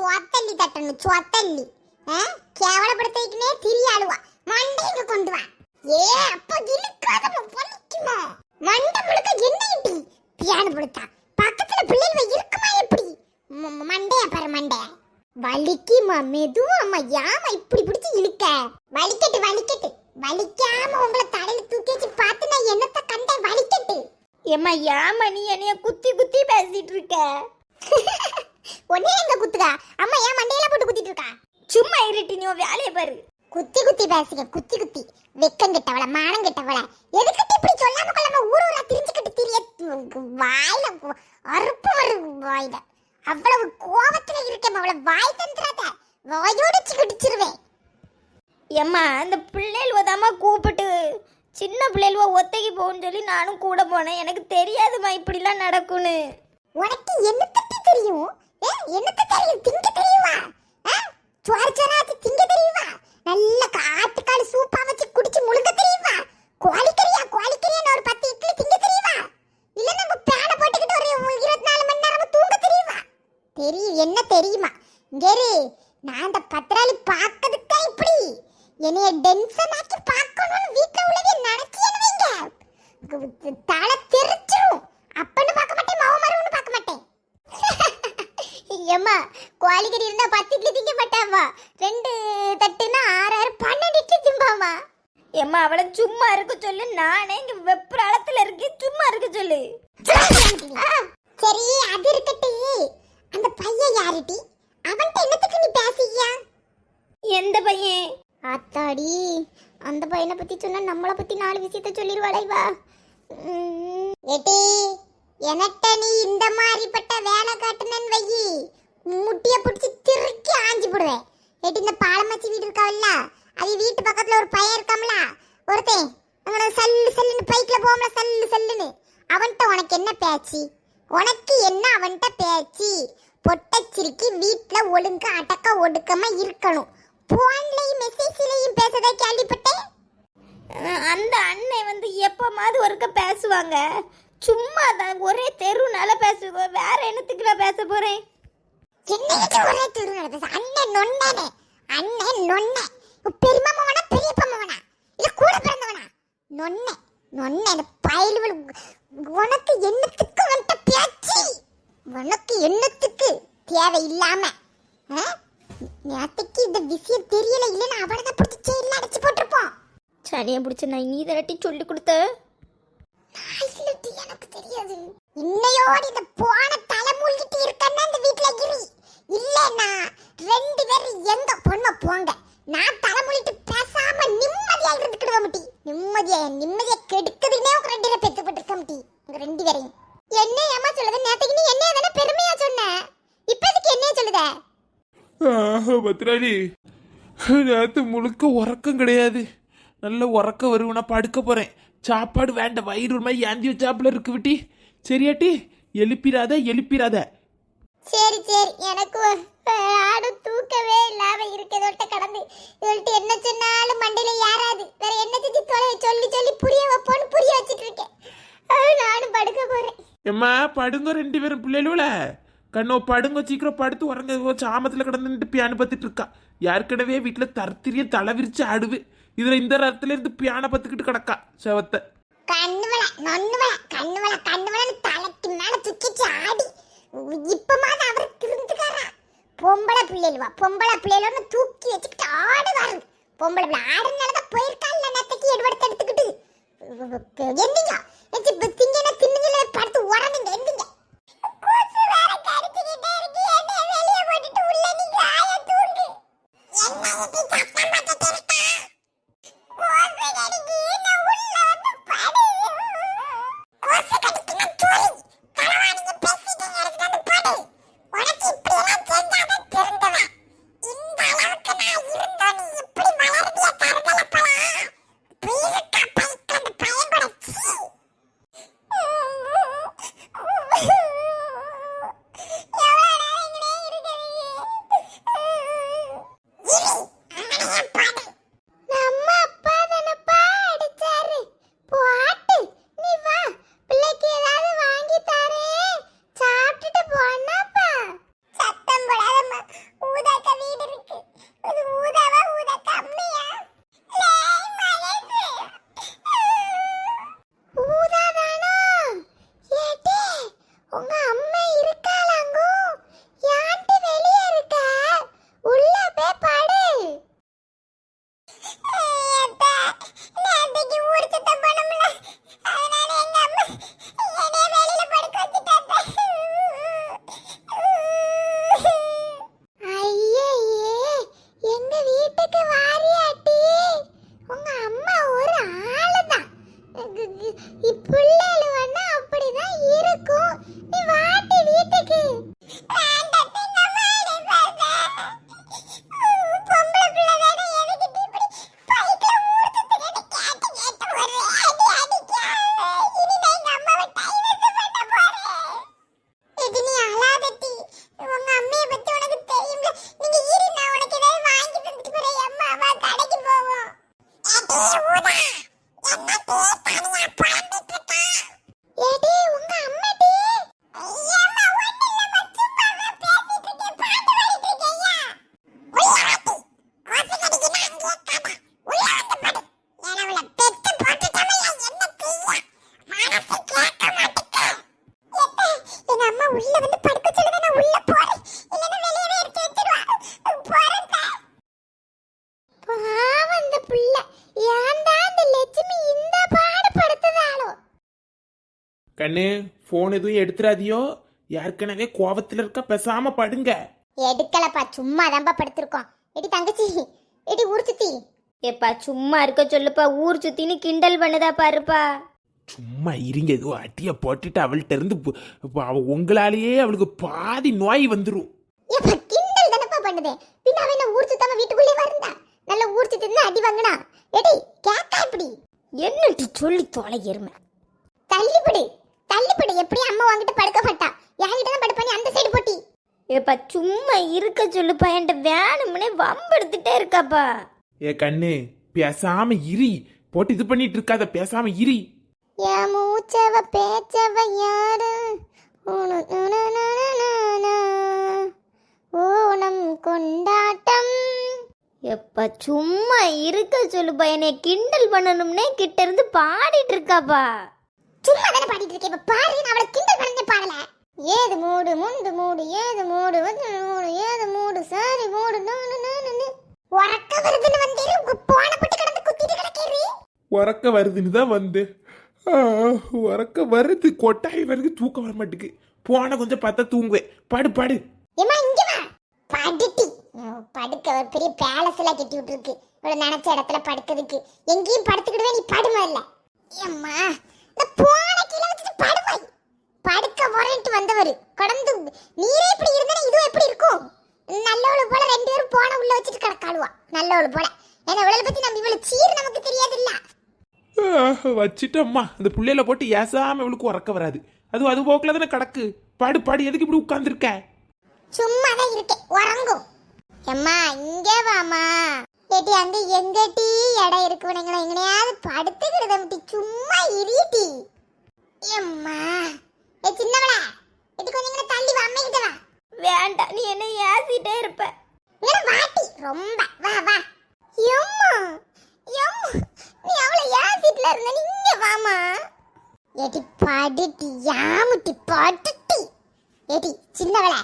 சொத்தள்ளி தட்டணும் சொத்தள்ளி? கேவலப்படுத்திக்கினே திரியாளுவா. மண்டைக்கு கொண்டு வா. ஏ அப்ப இழுக்காத வலிக்குமா மண்டை முழுக்க என்ன இட்டி? பியானு படுத்தா பக்கத்துல பிள்ளைகள் இருக்குமா எப்படி? மண்டைய பாரு மண்டைய. வலிக்குமா மெதுவாமா யாமா இப்படி பிடிச்சு இழுக்க? வலிக்கட்டு வலிக்கட்டு. வலிக்காம உங்களை தலையில தூக்கி வச்சு பார்த்து நான் என்னத்த கண்டேன்? வலிக்கட்டு. ஏம்மா ஏம்மா நீ என்னைய குத்தி குத்தி பேசிட்டு இருக்க? ஒன்னே எங்க குத்துக்கா அம்மா ஏன் மண்டையில போட்டு குத்திட்டு இருக்கா? சும்மா இருட்டி நீ வேலையை பாரு. குத்தி குத்தி பேசுங்க குத்தி குத்தி. வெக்கம் கெட்டவள மானம் கெட்டவள. எதுக்கு இப்படி சொல்லாம கொள்ளாம ஊர் ஊரா திரிஞ்சுக்கிட்டு தெரிய? வாயில அறுப்பு வருது வாயில. அவ்வளவு கோபத்துல இருக்கேன் அவளை வாய் தந்துடாத வாயோடிச்சு குடிச்சிருவேன் ஏம்மா அந்த பிள்ளைகள் தாம்மா கூப்பிட்டு சின்ன பிள்ளைகளுவ ஒத்தைக்கு போகணும்னு சொல்லி நானும் கூட போனேன். எனக்கு தெரியாதும்மா இப்படிலாம் நடக்கும்னு. உனக்கு என்ன தட்டி தெரியும்? என்னத்த தெரியும்? திங்க தெரியுமா? ஆ? சோறு சோறாச்சு திங்க தெரியுமா? நல்ல ஆட்டுக்கால் சூப்பா வச்சு குடிச்சு முழுங்க தெரியுமா? கோழிக்கறியா கோழிக்கறியா ஒரு பத்து இட்லி திங்க தெரியுமா? இல்ல நம்ம பேனை போட்டுக்கிட்டு ஒரு இருபத்தி நாலு மணி நேரம் தூங்க தெரியுமா? தெரியும். என்ன தெரியுமா? இங்கேரு நான் அந்த பத்திராளி பார்க்கறதுக்கா இப்படி? என்னைய டென்ஷன் ஆக்கி பார்க்கணும்னு வீட்ல உள்ளவே நினைச்சேன்னு வைங்க. தலை தெரிச்சிரும். அப்பன்னு பார்க்க மாட்டேன் மாவு மருவன்னு பார்க்க மாட்டேன். ஏம்மா கோழிக்கறி இருந்தா பத்து இட்லி திங்க மாட்டாமா ரெண்டு தட்டுனா ஆறு ஆறு பன்னெண்டு இட்லி திம்பாமா ஏம்மா அவளை சும்மா இருக்க சொல்லு. நானே இங்க வெப்பராளத்துல இருக்கேன். சும்மா இருக்க சொல்லு. சரி அது இருக்கட்டு அந்த பையன் யாருடி? அவன்கிட்ட என்னத்துக்கு நீ பேசியா எந்த பையன்? அத்தாடி அந்த பையனை பத்தி சொன்னா நம்மளை பத்தி நாலு விஷயத்த சொல்லிடுவாளை வா ஏட்டி எனட்ட நீ இந்த மாதிரிப்பட்ட வேலை காட்டுனன்னு முட்டியை பிடிச்சி திருக்கி ஆஞ்சி போடுவேன். எட்டு இந்த பாலமாச்சி வீடு இருக்காவில்ல? அது வீட்டு பக்கத்துல ஒரு பையன் இருக்காமல? ஒருத்தன் அங்கே சல்லு சல்லுன்னு பைக்கில் போகல சல்லு சல்லுன்னு. அவன்கிட்ட உனக்கு என்ன பேச்சு? உனக்கு என்ன அவன்கிட்ட பேச்சு? பொட்டச்சிரிக்கி வீட்டில் ஒழுங்கா அடக்க ஒடுக்கமா இருக்கணும். ஃபோன்லேயும் மெசேஜ்லேயும் பேசுறதா கேள்விப்பட்டேன். அந்த அண்ணன் வந்து எப்போமாவது ஒருக்க பேசுவாங்க. சும்மா தான் ஒரே தெருனால பேசுவோம் வேற என்னத்துக்கு நான் பேச போறேன்? என்னைக்கு ஒரே திரு நடந்தது அண்ணன் நொண்ணனே. அண்ணன் நொண்ணே. பெரியம்மா மவனா பெரியப்பா மவனா இல்ல கூட பிறந்தவனா? நொண்ணே நொண்ணே பயலுவல் உனக்கு என்னத்துக்கு வந்துட்ட பேச்சு? உனக்கு என்னத்துக்கு தேவை இல்லாம நேத்துக்கு இந்த விஷயம் தெரியல இல்லைன்னா அவனை தான் பிடிச்சி செயல அடைச்சு போட்டிருப்போம். சனியை பிடிச்ச நான் நீ தரட்டி சொல்லி கொடுத்த? எனக்கு தெரியாது. இன்னையோடு இந்த போன தலை மூழ்கிட்டு இருக்கன்னா இந்த வீட்ல இரு. இல்லைன்னா ரெண்டு பேரும் எங்க பொண்ணை போங்க. நான் தலை பேசாம நிம்மதியா இருந்துக்கிடுவ முட்டி. நிம்மதியா நிம்மதியா கெடுக்கிறதுனே உங்க ரெண்டு பேரும் பெத்துப்பட்டு இருக்க முட்டி. உங்க ரெண்டு பேரையும். என்ன ஏமா சொல்லுது? நேத்துக்கு நீ என்ன தானே பெருமையா சொன்ன? இப்ப இதுக்கு என்ன சொல்லுத? பத்ராணி. பத்ராளி நேற்று முழுக்க உறக்கம் கிடையாது. நல்ல உறக்கம் வருவனா படுக்க போறேன். சாப்பாடு வேண்டாம். வயிறு ஒரு மாதிரி ஏந்தி வச்சாப்புல இருக்கு விட்டி. சரியாட்டி? எழுப்பிடாத எழுப்பிடாத சரி சரி. எனக்கு ஆடு தூக்கவே இல்லாம இருக்கதோட்ட கடந்து. இதோட்ட என்ன சொன்னாலும் மண்டையில யாராது வேற என்ன செஞ்சு தொலை? சொல்லி சொல்லி புரிய வைப்போன்னு புரிய வச்சிட்டு இருக்கேன் நானும் படுக்க போறேன். எம்மா படுங்க ரெண்டு பேரும். பிள்ளைகள கண்ணோ படுங்க. சீக்கிரம் படுத்து உறங்க. சாமத்துல கிடந்துட்டு பியானு பார்த்துட்டு இருக்கா ஏற்கனவே வீட்டில் தர்த்திரிய தலை விரிச்சு ஆடுவு இதுல இந்த நேரத்துல இருந்து பியானை பார்த்துக்கிட்டு கிடக்கா செவத்தை. கண்ணுவல நொண்ணுவல கண்ணுவல கண்ணுவலன்னு தலைக்கு மேல தூக்கிச்சு ஆடி. இப்பமாவது அவர் திருந்துக்காரா? பொம்பளை பிள்ளைகளுவா பொம்பளை பிள்ளைகளோன்னு தூக்கி வச்சுக்கிட்டு ஆடு ஆடுவாரு. பொம்பளை பிள்ளை ஆடுனால தான் போயிருக்கா இல்லை நேத்தைக்கு எடுவெடுத்து எடுத்துக்கிட்டு. எந்திங்க எந்திங்க கண்ணு ஃபோன் எதுவும் எடுத்துறாதியோ? ஏற்கனவே கோவத்துல இருக்க பேசாம படுங்க. எடுக்கலப்பா சும்மா தான்ப்பா படுத்திருக்கோம். எடி தங்கச்சி எடி ஊர் சுத்தி. ஏப்பா சும்மா இருக்க சொல்லுப்பா ஊர் சுத்தின்னு கிண்டல் பண்ணுதா பாருப்பா. சும்மா இருங்க ஏதோ அட்டிய போட்டுட்டு அவள்கிட்ட இருந்து பு- அவ உங்களாலேயே அவளுக்கு பாதி நோய் வந்துரும். ஏப்பா கிண்டல் தானப்பா பண்ணுதே. பின்ன அவன் என்ன ஊர் சுத்தாம வீட்டுக்குள்ளே வரந்தா? நல்ல ஊர் சுத்தி இருந்தா அடி வாங்கினா? எடி கேக்கா இப்படி? என்னட்டு சொல்லி தொலை எருமை தள்ளிப்படு அம்மா வாங்கிட்டு படுக்க மாட்டா. என்கிட்ட தான் படுப்பானி அந்த சைடு போட்டி. ஏப்பா சும்மா இருக்க சொல்லுப்பா. என்கிட்ட வேணும்னே வம்பெடுத்துட்டே இருக்காப்பா. ஏ கண்ணு பேசாம இரி. போட்டு இது பண்ணிட்டு இருக்காத பேசாம இரி. என் மூச்சவ பேச்சவ யாரு. ஓணம் கொண்டாட்டம். எப்பா சும்மா இருக்க சொல்லுப்பா. என்னை கிண்டல் பண்ணணும்னே கிட்ட இருந்து பாடிட்டு இருக்காப்பா. சும்மா தானே பாடிட்டு இருக்கேன் இப்ப பாரு நான் அவளை கிண்டல் பண்ணே பாடல. ஏது மூடு முந்து மூடு ஏது மூடு வந்து மூடு ஏது மூடு சரி மூடு நூனு நூனு உறக்க வருதுன்னு வந்தேரு உங்க போன போட்டு கிடந்து குத்திட்டு கிடக்கேரி உறக்க வருதுன்னு தான் வந்து உறக்க வருது கொட்டாய் வருது தூக்கம் வர மாட்டுக்கு. போன கொஞ்சம் பார்த்தா தூங்குவேன். படு படு. ஏமா இங்க வா. படுட்டி. படுக்க ஒரு பெரிய பேலஸ் எல்லாம் கட்டி விட்டுருக்கு. இவ்வளவு நினைச்ச இடத்துல படுக்கிறதுக்கு. எங்கேயும் படுத்துக்கிடுவே நீ படுமா இல்ல ஏம்மா இந்த போன கீழே வச்சுட்டு படுவாய் படுக்க போறேன்ட்டு வந்தவர். கடந்து நீரே இப்படி இருந்தா இதுவும் எப்படி இருக்கும்? நல்லவளு போல ரெண்டு பேரும் போன உள்ள வச்சுட்டு கிடக்காளுவா. நல்லவளு போல. ஏன்னா இவளை பத்தி நம்ம இவ்வளவு சீர் நமக்கு தெரியாது இல்ல வச்சிட்டம்மா. அந்த புள்ளையில போட்டு ஏசாம இவளுக்கு உறக்க வராது. அது அது போக்குல தானே கிடக்கு. படு படு எதுக்கு இப்படி உட்கார்ந்துருக்க? சும்மா தான் இருக்கேன். உறங்கும். எம்மா இங்கே வாமா ஏட்டி அங்க எங்கட்டி இடம் இருக்கு நீங்களா எங்கனையாவது படுத்துக்கிடுதம்டி சும்மா இரியட்டி எம்மா ஏ சின்னவளா ஏட்டி கொஞ்சம் இங்கே தள்ளி வா அம்மா கிட்ட வா. வேண்டாம் நீ என்ன ஏசிட்டே இருப்ப. இங்கே வாட்டி ரொம்ப வா வா. எம்மா எம்மா நீ அவளை ஏசிட்ல இருந்த நீ இங்க வாமா ஏட்டி படுட்டி யாமுட்டி படுட்டி ஏட்டி சின்னவளா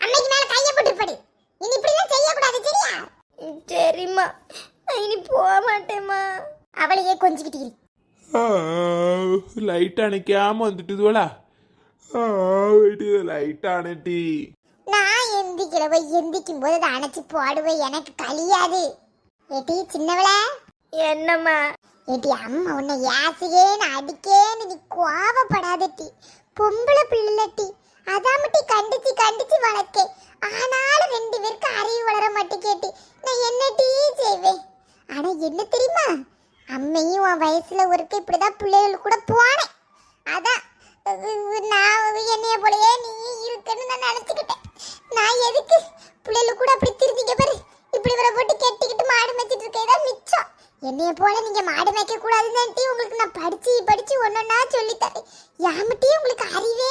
அம்மைக்கு மேல கையை போட்டு படு. இனி இப்படிலாம் செய்யக்கூடாது சரியா? சரிம்மா நான் இனி போக மாட்டேம்மா. அவளையே கொஞ்சிக்கிட்டு இரு. லைட் அணைக்காம வந்துட்டுதுவலா லைட் அணைட்டி. நான் எந்திக்கிறவ எந்திக்கும் போது அதை அணைச்சு போடுவேன் எனக்கு கழியாது. ஏட்டி சின்னவள. என்னம்மா? ஏட்டி அம்மா உன்னை யாசியேன்னு அடிக்கேன்னு நீ கோவப்படாதட்டி பொம்பளை பிள்ளைட்டி அதாமட்டி கண்டிச்சு கண்டிச்சு வளர்க்கேன். ஆனாலும் ரெண்டு பேருக்கு அறிவு வளர மாட்டேங்கேட்டி நான் என்னட்டி செய்வேன்? ஆனா என்ன தெரியுமா? அம்மையும் உன் வயசுல ஒருக்க இப்படிதான் பிள்ளைகள் கூட போனேன். அதான் நான் என்னைய போலயே நீ இருக்குன்னு நான் நினைச்சுக்கிட்டேன். நான் எதுக்கு? பிள்ளைகள் கூட அப்படி திருத்திக்க பாரு. இப்படி வர போட்டு கெட்டிக்கிட்டு மாடு மேய்ச்சிட்டு இருக்கேதான் மிச்சம். என்னைய போல நீங்க மாடு மேய்க்க கூடாதுன்னு உங்களுக்கு நான் படிச்சு படிச்சு ஒன்னொன்னா சொல்லித்தரேன். யாமட்டி உங்களுக்கு அறிவே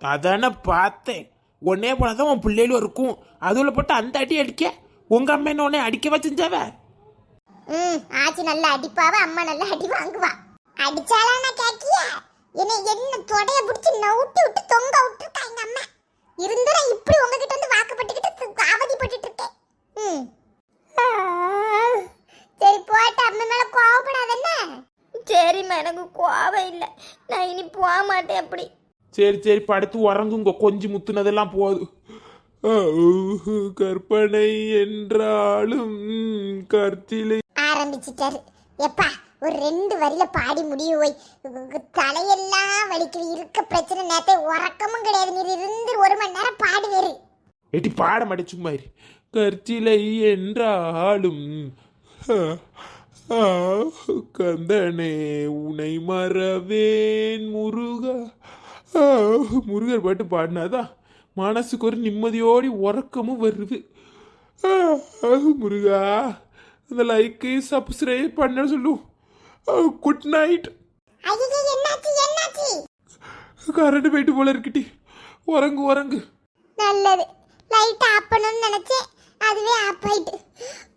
அதானே பார்த்தேன். உன்னே போனதான் உன் பிள்ளைகளும் இருக்கும். அதுல போட்டு அந்த அடி அடிக்க? உங்க அம்மா என்ன உன்னை அடிக்கவா செஞ்சாவ? ம் ஆச்சி நல்லா அடிப்பாவ அம்மா நல்லா அடி வாங்குவா. அடிச்சாலா நான் கேக்கியா? என்ன என்ன தொடைய பிடிச்சி நவுட்டி விட்டு தொங்க விட்டுருக்கா எங்க அம்மா. இருந்தும் நான் இப்படி உங்ககிட்ட வந்து வாக்குப்பட்டுக்கிட்டு அவதிப்பட்டுட்டு இருக்கேன். ம். சரி போட்டு அம்மா மேல கோவப்படாதல்ல சரிம்மா எனக்கு கோவம் இல்லை. நான் இனி போக மாட்டேன் அப்படி. சரி சரி படுத்து உறங்குங்க. கொஞ்சம் முத்துனதெல்லாம் போதும் கற்பனை என்றாலும் கற்சிலை. ஆரம்பிச்சிட்டாரு. எப்பா ஒரு ரெண்டு வரியில பாடி முடியும் போய் தலையெல்லாம் வலிக்குது. இருக்க பிரச்சனை நேரத்தை உறக்கமும் கிடையாது. நீர் இருந்து ஒரு மணி நேரம் பாடுவேரு. எட்டி பாட மாட்டேன் சும்மா. கற்சிலை என்றாலும் கந்தனே உனை மறவேன் முருகா. முருகர் பாட்டு பாடினாதான் மனசுக்கு ஒரு நிம்மதியோடி உறக்கமும் வருது. முருகா இந்த லைக்கு சப்ஸ்கிரைப் பண்ண சொல்லு. குட் நைட் கரண்ட் போயிட்டு போல இருக்குட்டி உறங்கு உறங்கு. நல்லது. லைட் ஆஃப் பண்ணணும்னு நினைச்சேன். அதுவே ஆஃப் ஆயிட்டு.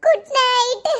Good night